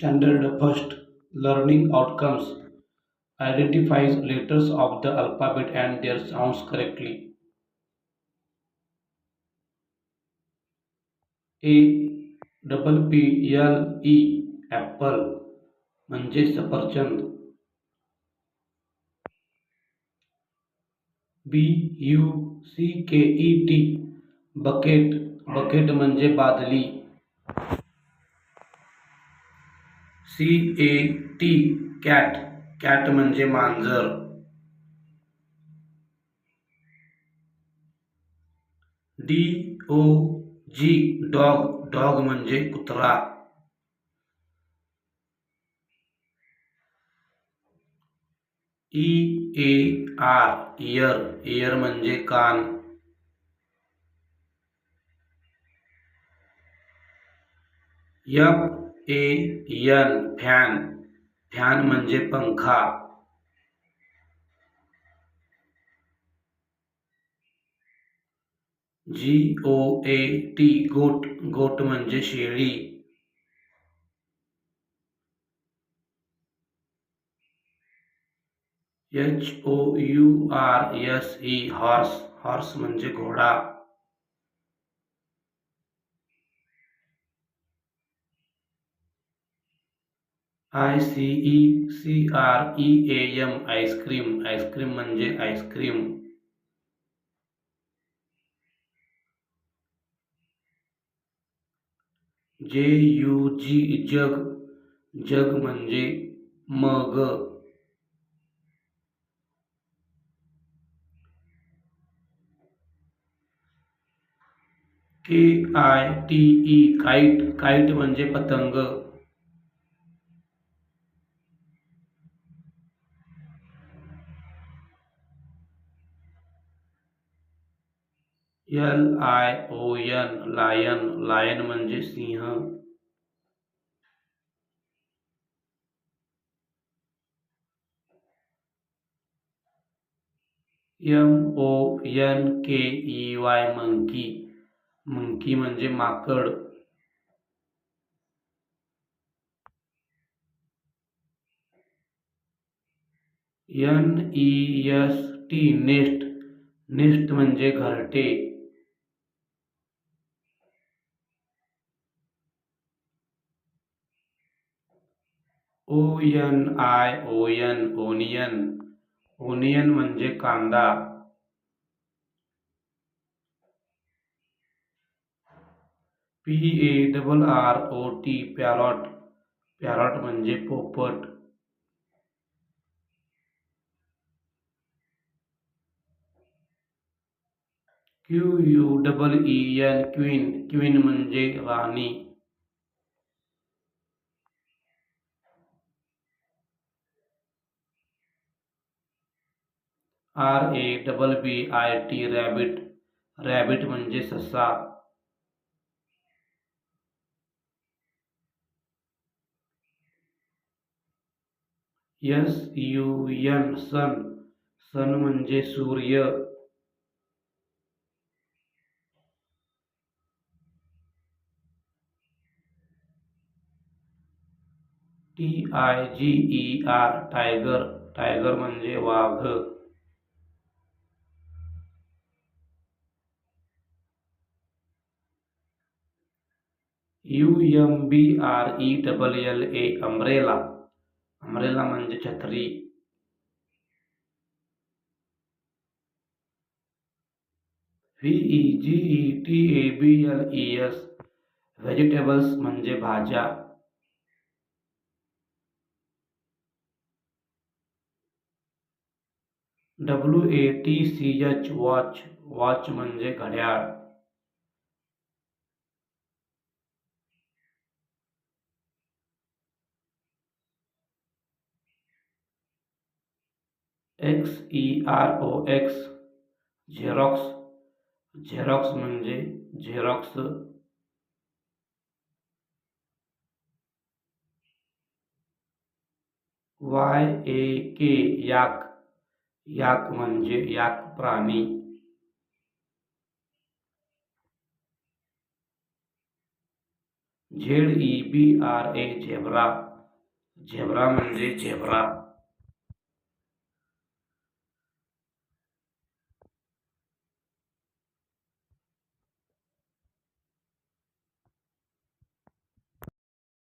Standard first learning outcomes identifies letters of the alphabet and their sounds correctly. A double P L E apple म्हणजे सफरचंद B you see के E T bucket bucket म्हणजे बादली C A T cat cat म्हणजे मांजर. D O G dog dog म्हणजे कुत्रा. E A R ear ear म्हणजे कान. F A N fan fan म्हणजे पंखा. G O A T goat. Goat म्हणजे शेळी. H O U R S E horse horse म्हणजे घोडा. I C E C R E A M ice cream ice cream म्हणजे ice cream J U G jug. Jug म्हणजे mug. K I T E kite kite म्हणजे पतंग. L I O N lion lion म्हणजे सिंह. M O N के ई वाय monkey monkey म्हणजे माकड. N E S T nest nest म्हणजे घरटे. O N I O N onion. Onion म्हणजे कांदा. P A double R O T, parrot. Parrot म्हणजे पोपट. Q U double E N, queen. Queen म्हणजे राणी. R A double B I T rabbit rabbit म्हणजे ससा. S U N sun sun म्हणजे सूर्य. T I G E R, tiger tiger म्हणजे वाघ. U M B R E double L A umbrella umbrella म्हणजे छत्री. V G E T A B L E S vegetables म्हणजे भाज्या. W A T C H watch watch म्हणजे घड्याळ. X E R O X Xerox Xerox म्हणजे Xerox Y A K yak yak म्हणजे yak प्राणी. Z E B R A zebra zebra म्हणजे zebra